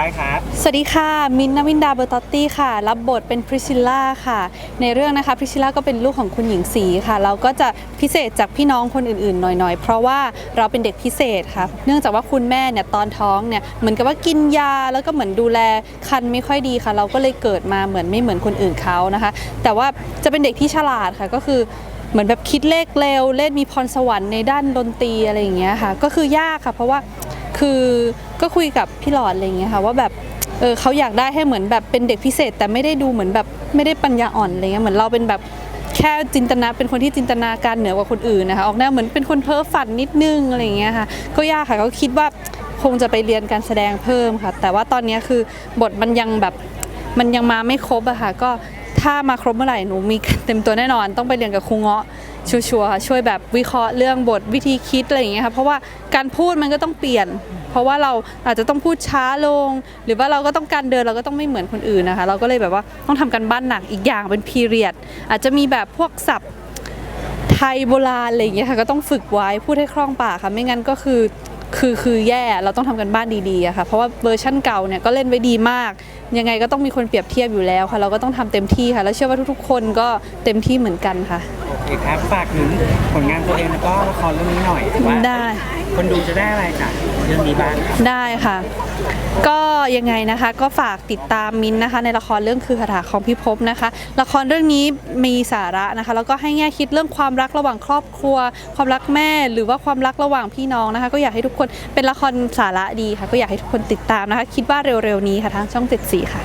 ได้ครับ สวัสดีค่ะ มินท์นวินดาเบอร์ตอตตี้ค่ะ รับบทเป็นพริซิลล่าค่ะ ในเรื่องนะคะพริซิลล่าก็เป็นลูกของคุณหญิงศรีค่ะ เราก็จะพิเศษจากพี่น้องคนอื่นๆ หน่อยๆ เพราะว่าเราเป็นเด็กพิเศษค่ะ เนื่องจากว่าคุณแม่เนี่ยตอนท้องเนี่ยเหมือนกับว่ากินยาแล้วก็เหมือนดูแลคันไม่ค่อยดีค่ะ เราก็เลยเกิดมาเหมือนไม่เหมือนคนอื่นเขานะคะ แต่ว่าจะเป็นเด็กที่ฉลาดค่ะก็คือเหมือนแบบคิดเลขเร็ว เล่นมีพรสวรรค์ในด้านดนตรีอะไรอย่างเงี้ยค่ะ ก็คือยากค่ะ เพราะว่า คือก็คุยกับพี่หลอดอะไรอย่างเงี้ยค่ะว่าแบบเออเขาอยากได้ให้เหมือนแบบเป็นเด็กพิเศษ แต่ไม่ได้ดูเหมือนแบบไม่ได้ปัญญาอ่อนอะไรเงี้ยเหมือนเราเป็นแบบแค่จินตนาเป็นคนที่จินตนาการเหนือกว่าคนอื่นนะคะออกแนวเหมือนเป็นคนเพ้อฝันนิดนึงอะไรอย่างเงี้ยค่ะก็ยากค่ะก็คิดว่าคงจะไปเรียนการแสดงเพิ่มค่ะ แต่ว่าตอนนี้คือบทมันยังแบบมันยังมาไม่ครบอะค่ะก็ ถ้ามาครบเมื่อไหร่หนูมีเต็มตัวแน่นอน ต้องไปเรียนกับครูเงาะชัวร์ๆค่ะช่วยแบบวิเคราะห์เรื่องบทวิธีคิดอะไรอย่างเงี้ยค่ะเพราะว่าการพูดมันก็ต้องเปลี่ยน เพราะว่าเราอาจจะต้องพูดช้าลง หรือว่าเราก็ต้องการเดินเราก็ต้องไม่เหมือนคนอื่นนะคะ เราก็เลยแบบว่าต้องทำกันบ้านหนักอีกอย่างเป็นพีเรียด อาจจะมีแบบพวกศัพท์ไทยโบราณอะไรอย่างเงี้ยค่ะก็ต้องฝึกไว้พูดให้คล่องปากค่ะไม่งั้นก็คือ คือคือแย่เราต้องทำกันบ้านดีๆอะค่ะเพราะว่าเวอร์ชั่นเก่าเนี่ยก็เล่นไว้ดีมาก ยังไงก็ต้องมีคนเปรียบเทียบอยู่แล้วค่ะ เราก็ต้องทำเต็มที่ค่ะ แล้วเชื่อว่าทุกๆ คนก็เต็มที่เหมือนกันค่ะ โอเคครับฝากถึงผลงานตัวเองแล้วก็ละครเรื่องนี้หน่อยว่าได้ คนดูจะได้อะไรจากเรื่องนี้บ้างครับได้ค่ะ ก็ยังไงนะคะ ก็ฝากติดตามมินท์นะคะ ในละครเรื่องคือคาถาของพิภพนะคะ ละครเรื่องนี้มีสาระนะคะ แล้วก็ให้แง่คิดเรื่องความรักระหว่างครอบครัว ความรักแม่หรือว่าความรักระหว่างพี่น้องนะคะ ก็อยากให้ทุกคนเป็นละครสาระดีค่ะ ก็อยากให้ทุกคนติดตามนะคะ คิดว่าเร็วๆนี้ค่ะทางช่อง74ค่ะ